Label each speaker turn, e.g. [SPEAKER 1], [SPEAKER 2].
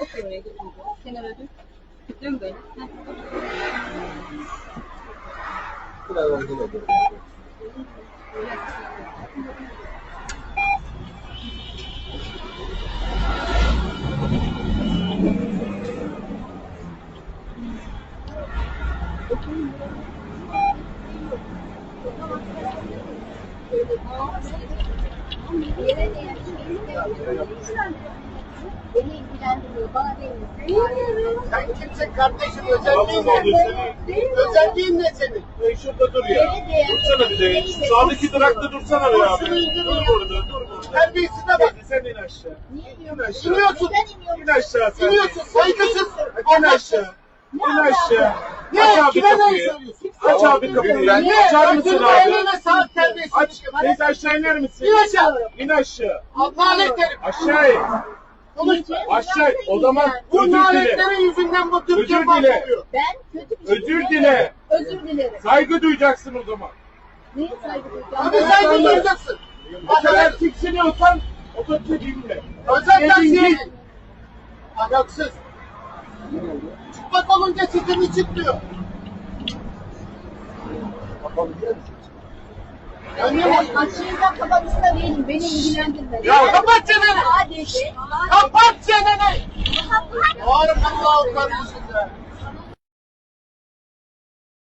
[SPEAKER 1] oraya götür. Kenara dök. Dön böyle.
[SPEAKER 2] Biraz önce de gördüm.
[SPEAKER 3] Beni ilgilendiriyor, bana.
[SPEAKER 4] Sen kimsin kardeşim? Özelliğin ne? Özelliğin ne senin?
[SPEAKER 5] E şurada dur ya. Dursana bir de. Sağdaki durakta dursana be abi.
[SPEAKER 4] Şunu indirin
[SPEAKER 5] Dur
[SPEAKER 4] ya.
[SPEAKER 5] burada, dur burada.
[SPEAKER 4] Terbiyesine bak.
[SPEAKER 5] Sen in aşağı.
[SPEAKER 3] Niye
[SPEAKER 5] İn
[SPEAKER 3] diyorsun?
[SPEAKER 5] aşağı.
[SPEAKER 4] İniyorsun.
[SPEAKER 3] İniyorsun?
[SPEAKER 5] İn aşağı.
[SPEAKER 4] İniyorsun. Saygısız.
[SPEAKER 5] İn aşağı. İn aşağı.
[SPEAKER 4] Ne? Kime ne söylüyorsun?
[SPEAKER 5] Aç abi kapıyı.
[SPEAKER 4] Ben
[SPEAKER 5] Niye? Açar mısın
[SPEAKER 4] Ödül
[SPEAKER 5] abi?
[SPEAKER 4] verene sağ terbiyesiz.
[SPEAKER 5] Aç. Teyze aşağı iner misin?
[SPEAKER 4] İn aşağı.
[SPEAKER 5] İn aşağı.
[SPEAKER 4] Allah lanetlerim.
[SPEAKER 5] Aşağı in. Aşağı. O zaman
[SPEAKER 4] Bu
[SPEAKER 5] özür dile.
[SPEAKER 4] lanetlerin yüzünden bu Türkiye
[SPEAKER 5] Özür dile.
[SPEAKER 4] mahvoluyor.
[SPEAKER 3] Ben kötü bir şey
[SPEAKER 5] Özür dile.
[SPEAKER 3] Özür dilerim.
[SPEAKER 5] Saygı duyacaksın o zaman.
[SPEAKER 3] Neye saygı duyacağım?
[SPEAKER 4] Abi saygı duyacaksın.
[SPEAKER 5] O kadar tiksiniyorsan otobüse binme.
[SPEAKER 4] Özel taksiye.
[SPEAKER 5] git.
[SPEAKER 4] Ahlaksız. Çıplak olunca sesini çıkmıyor.
[SPEAKER 2] Bakabiliyor musun?
[SPEAKER 4] Ya niye
[SPEAKER 3] Ben
[SPEAKER 4] boş
[SPEAKER 3] açığından kapatışta değilim. Beni ilgilendirmez.
[SPEAKER 4] Ya kapat çeneni. Kapat çeneni. Bağırma Allah kardeşim ya.